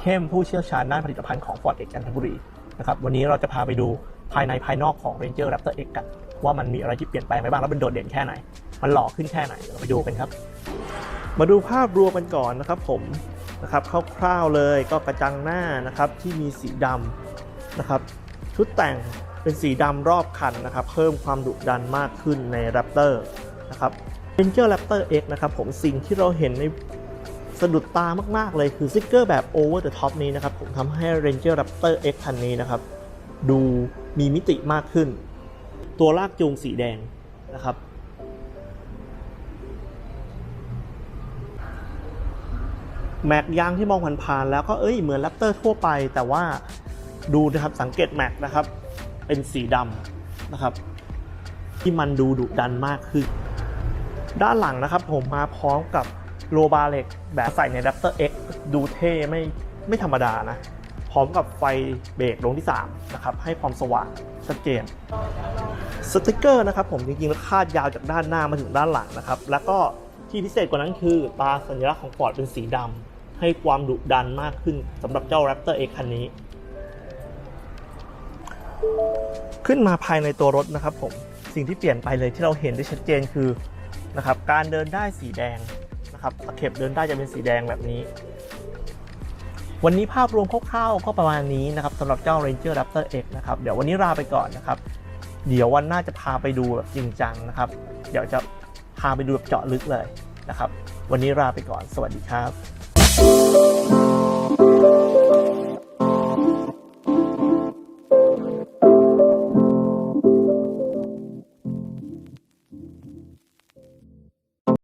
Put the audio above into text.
เข้มผู้เชี่ยวชาญด้านผลิตภัณฑ์ของ Ford X จันทบุรีนะครับวันนี้เราจะพาไปดูภายในภายนอกของ Ranger Raptor X กัน ว่ามันมีอะไรที่เปลี่ยนแปลงไปบ้างแล้วมันโดดเด่นแค่ไหน มันหล่อขึ้นแค่ไหนเราไปดูกันครับ มาดูภาพรวมกันก่อนนะครับผมนะครับคร่าวๆเลยก็กระจังหน้านะครับที่มีสีดำนะครับชุดแต่งเป็นสีดำรอบคันนะครับเพิ่มความดุดันมากขึ้นใน Raptor นะครับ Ranger Raptor X นะครับผมสิ่งที่เราเห็นใน สะดุดตามาก ๆ เลยคือสติกเกอร์แบบ over the top นี้นะครับ ผมทำให้ Ranger Raptor X คันนี้นะครับ ดูมีมิติมากขึ้น ตัวลากจูงสีแดงนะครับ แม็กยางที่มองผ่านๆแล้วก็เอ้ยเหมือนแรปเตอร์ทั่วไป แต่ว่าดูนะครับสังเกตแม็กนะครับ เป็นสีดำนะครับ ที่มันดูดุดันมากขึ้น ด้านหลังนะครับผมมาพร้อมกับ โลบาเล็กแบบใส่ใน Raptor X ดูเท่ไม่ไม่ธรรมดานะ พร้อมกับไฟเบรกดวงที่ 3 นะครับ ให้ความสว่างชัดเจนสติกเกอร์นะครับผมจริงๆแล้วคาดยาวจากด้านหน้ามาถึงด้านหลังนะครับ แล้วก็ที่พิเศษกว่านั้นคือตาสัญลักษณ์ของ Ford เป็นสีดำให้ความดุดันมากขึ้นสำหรับเจ้า Raptor X คันนี้ ขึ้นมาภายในตัวรถนะครับผมสิ่งที่เปลี่ยนไปเลยที่เราเห็นได้ชัดเจนคือนะครับการเดินได้สีแดง นะครับตะเข็บเดินได้จะเป็นสีแดงแบบนี้ วันนี้ภาพรวมคร่าวๆก็ประมาณนี้นะครับสำหรับเจ้า Ranger Raptor X นะครับเดี๋ยววันนี้ลาไปก่อนนะครับ เดี๋ยววันหน้าจะพาไปดูแบบจริงจังนะครับ เดี๋ยวจะพาไปดูแบบเจาะลึกเลยนะครับ วันนี้ลาไปก่อน สวัสดีครับ